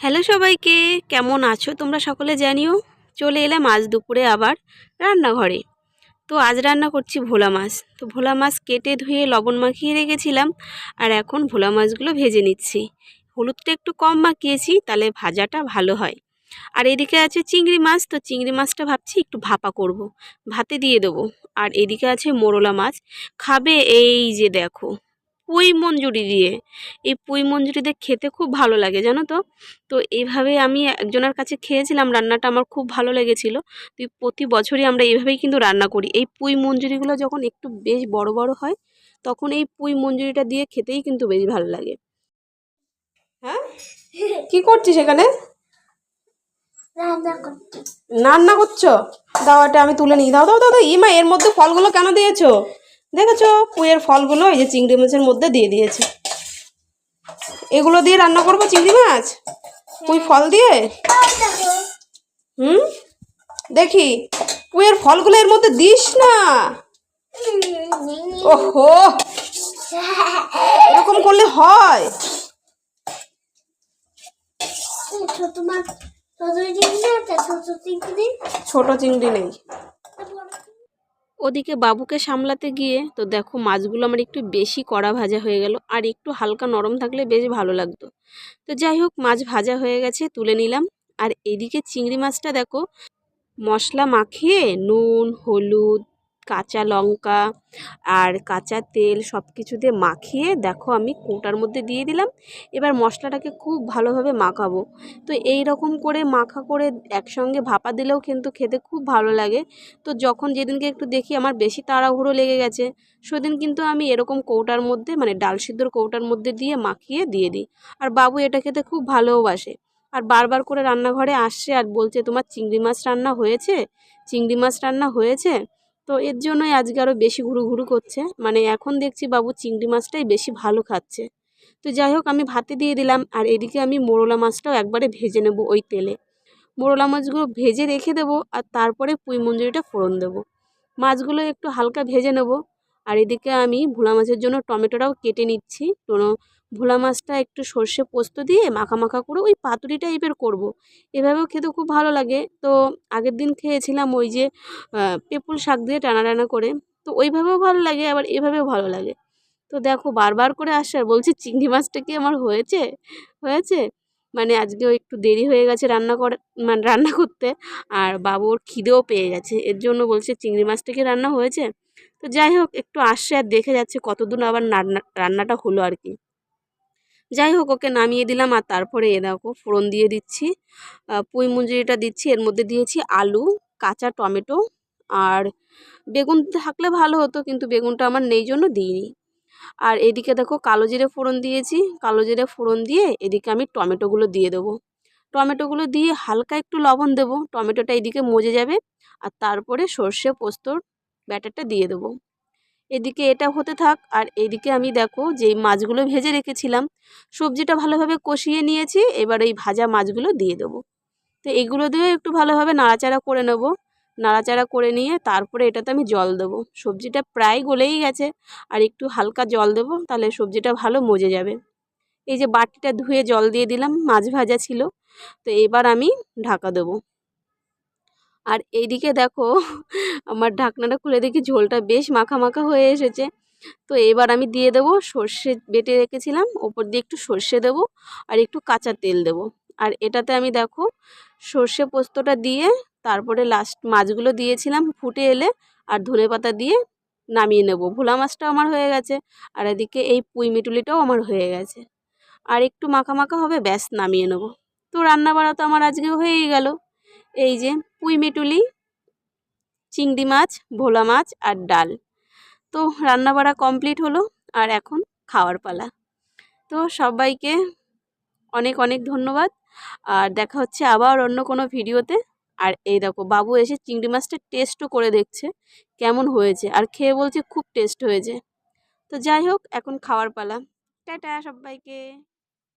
Hello সবাইকে, কেমন আছো তোমরা সকলে জানিও? চলে এলাম আজ দুপুরে আবার রান্নাঘরে। তো আজ রান্না করছি ভোলা মাছ। তো ভোলা মাছ কেটে ধুয়ে লবণ মাখিয়ে রেখেছিলাম, আর এখন ভোলা মাছগুলো ভেজে নিচ্ছি। হলুদটা একটু কম মাখিয়েছি, তাহলে ভাজাটা ভালো হয়। আর এদিকে আছে চিংড়ি মাছ, তো চিংড়ি মাছটা ভাবছি একটু ভাপা করব। ভাতে দিয়ে দেবো। আর এদিকে আছে মোরলা মাছ। খাবে এই যে দেখো। পুঁই মঞ্জুরি দিয়ে। এই পুঁই মঞ্জুরি দিয়ে খেতে খুব ভালো লাগে জানো তো? তো এইভাবে আমি একজনের কাছে খেয়েছিলাম রান্নাটা আমার খুব ভালো লেগেছিল। তুই প্রতি বছরই আমরা এইভাবেই কিন্তু রান্না করি। এই পুঁই মঞ্জুরিগুলো যখন একটু বেশ বড় বড় হয় তখন এই পুঁই মঞ্জুরিটা দিয়ে খেতেই কিন্তু বেশ ভালো লাগে। হ্যাঁ? কি করছিস এখানে? রান্না করছ? দাও এটা আমি তুলে নিই। দাও দাও দাও দাও ইমা এর মধ্যে ফলগুলো কেন দিয়েছ? দেখেছ? পুঁয়ের ফলগুলো এই যে চিংড়ি মাছের মধ্যে দিয়ে দিয়েছে। এগুলো দিয়ে রান্না করব চিংড়ি মাছ? পুঁই ফল দিয়ে? হুম? দেখি পুঁয়ের ফলগুলো এর মধ্যে দিস না। ওহো! এরকম করলে হয়। ছোট চিংড়ি নেই। ওদিকে বাবুকে সামলাতে গিয়ে, তো দেখো মাছগুলো আমার একটু বেশি কড়া ভাজা হয়ে গেল আর একটু হালকা নরম থাকলে বেশ ভালো লাগতো। তো যাই হোক, মাছ ভাজা হয়ে গেছে, তুলে নিলাম। আর এদিকে চিংড়ি মাছটা দেখো, মশলা মাখিয়ে নুন, হলুদ কাঁচা লঙ্কা আর কাঁচা তেল সব কিছু দিয়ে মাখিয়ে দেখো আমি কৌটার মধ্যে দিয়ে দিলাম। এবার মশলাটাকে খুব ভালোভাবে মাখাবো। তো এই রকম করে মাখা করে একসঙ্গে ভাপা দিলেও কিন্তু খেতে খুব ভালো লাগে। তো যখন যেদিনকে একটু দেখি আমার বেশি তাড়াহুড়ো লেগে গেছে, সেদিন কিন্তু আমি এরকম কৌটার মধ্যে মানে ডাল সিদ্ধর কৌটার মধ্যে দিয়ে মাখিয়ে দিয়ে দিই। আর বাবু এটা খেতে খুব ভালোবাসে। আর বারবার করে রান্নাঘরে আসছে আর বলছে, তোমার চিংড়ি মাছ রান্না হয়েছে? চিংড়ি মাছ রান্না হয়েছে? তো এর জন্যই আজকে আরও বেশি ঘুরু ঘুরু করছে। মানে এখন দেখছি বাবু চিংড়ি মাছটাই বেশি ভালো খাচ্ছে। তো যাই হোক, আমি ভাতে দিয়ে দিলাম আর এদিকে আমি মোরলা মাছটাও একবারে ভেজে নেব ওই তেলে। মোরলা মাছগুলো ভেজে রেখে দেবো আর তারপরে পুঁই মঞ্জুরিটা ফোড়ন দেবো। মাছগুলো একটু হালকা ভেজে নেব। আর এদিকে আমি ভোলা মাছের জন্য টমেটোটাও কেটে নিচ্ছি। কোনো ভোলা মাছটা একটু সর্ষে পোস্ত দিয়ে মাখা মাখা করে ওই পাতুরি টাইপের করব। এভাবেও খেতে খুব ভালো লাগে। তো আগের দিন খেয়েছিলাম ওই যে পেপুল শাক দিয়ে টানা টানা করে। তো ওইভাবেও ভালো লাগে, আবার এভাবেও ভালো লাগে। তো দেখো বারবার করে আসছে আর বলছি, চিংড়ি মাছটা কি আমার হয়েছে? হয়েছে? মানে আজকেও একটু দেরি হয়ে গেছে রান্না করে মানে রান্না করতে। আর বাবুর খিদেও পেয়ে গেছে। এর জন্য বলছে, চিংড়ি মাছটা কি রান্না হয়েছে? তো যাই হোক, একটু আসছে আর দেখে যাচ্ছে কতদূর আবার রান্না রান্নাটা হলো আর কি। যাই হোক, ওকে নামিয়ে দিলাম আর তারপরে এ দেখো, ফোড়ন দিয়ে দিচ্ছি। পুঁই মঞ্জুরিটা দিচ্ছি, এর মধ্যে দিয়েছি আলু, কাঁচা টমেটো আর বেগুন থাকলে ভালো হতো, কিন্তু বেগুনটা আমার নেই জন্য দিইনি। আর এদিকে দেখো, কালো জিরে ফোড়ন দিয়েছি। কালো জিরে ফোড়ন দিয়ে এদিকে আমি টমেটোগুলো দিয়ে দেবো। টমেটোগুলো দিয়ে হালকা একটু লবণ দেবো, টমেটোটা এদিকে মজে যাবে। আর তারপরে সর্ষে পোস্তর ব্যাটারটা দিয়ে দেবো। এদিকে এটা হতে থাক, আর এদিকে আমি দেখো যেই মাছগুলো ভেজে রেখেছিলাম, সবজিটা ভালোভাবে কষিয়ে নিয়েছি, এবার এই ভাজা মাছগুলো দিয়ে দেবো। তো এগুলো দিয়ে একটু ভালোভাবে নাড়াচাড়া করে নেব। নাড়াচাড়া করে নিয়ে তারপরে এটাতে আমি জল দেবো। সবজিটা প্রায় গলেই গেছে, আর একটু হালকা জল দেবো, তাহলে সবজিটা ভালো মজে যাবে। এই যে বাটিটা ধুয়ে জল দিয়ে দিলাম, মাছ ভাজা ছিল। তো এবার আমি ঢাকা দেবো। আর এইদিকে দেখো, আমার ঢাকনাটা খুলে দেখি ঝোলটা বেশ মাখা মাখা হয়ে এসেছে। তো এবার আমি দিয়ে দেবো সর্ষে বেটে রেখেছিলাম, ওপর দিয়ে একটু সর্ষে দেবো আর একটু কাঁচা তেল দেবো। আর এটাতে আমি দেখো, সর্ষে পোস্তটা দিয়ে তারপরে লাস্ট মাছগুলো দিয়েছিলাম ফুটে এলে আর ধনে পাতা দিয়ে নামিয়ে নেব। ভোলা মাছটা আমার হয়ে গেছে আর এদিকে এই পুঁই মিটুলিটাও আমার হয়ে গেছে। আর একটু মাখা মাখা হবে, ব্যাস নামিয়ে নেব। তো রান্না বাড়া তো আমার আজকে হয়েই গেল। এই যে পুঁই মিটুলি, চিংড়ি মাছ, ভোলা মাছ আর ডাল। তো রান্না বাড়া কমপ্লিট হলো আর এখন খাওয়ার পালা। তো সবাইকে অনেক অনেক ধন্যবাদ আর দেখা হচ্ছে আবার অন্য কোনো ভিডিওতে। আর এই দেখো, বাবু এসে চিংড়ি মাছটা টেস্টও করে দেখছে কেমন হয়েছে। আর খেয়ে বলছে খুব টেস্ট হয়েছে। তো যাই হোক, এখন খাওয়ার পালা। টাটা সবাইকে।